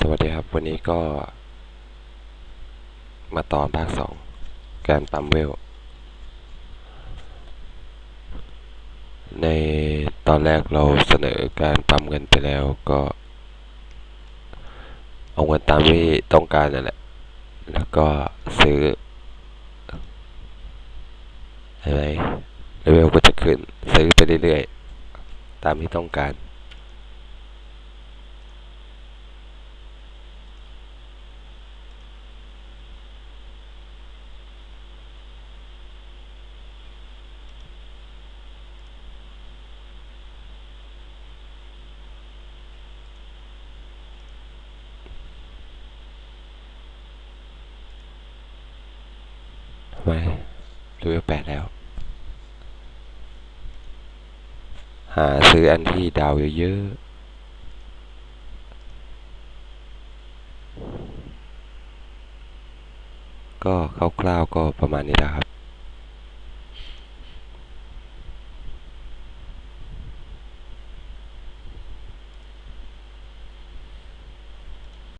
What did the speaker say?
สวัสดีครับวันนี้ก็ มาตอนภาคสองการปั๊มเวล ในตอนแรกเราเสนอการปั๊มเงินไปแล้วก็ เอาเงินตามที่ต้องการนั่นแหละ แล้วก็ซื้อใช่ไหมเลเวลก็จะขึ้น ซื้อไปเรื่อยๆ ตามที่ต้องการ ไม่เลเวลแปดแล้ว หาซื้ออันที่ดาวเยอะๆ ก็คร่าวๆก็ประมาณนี้แหละครับ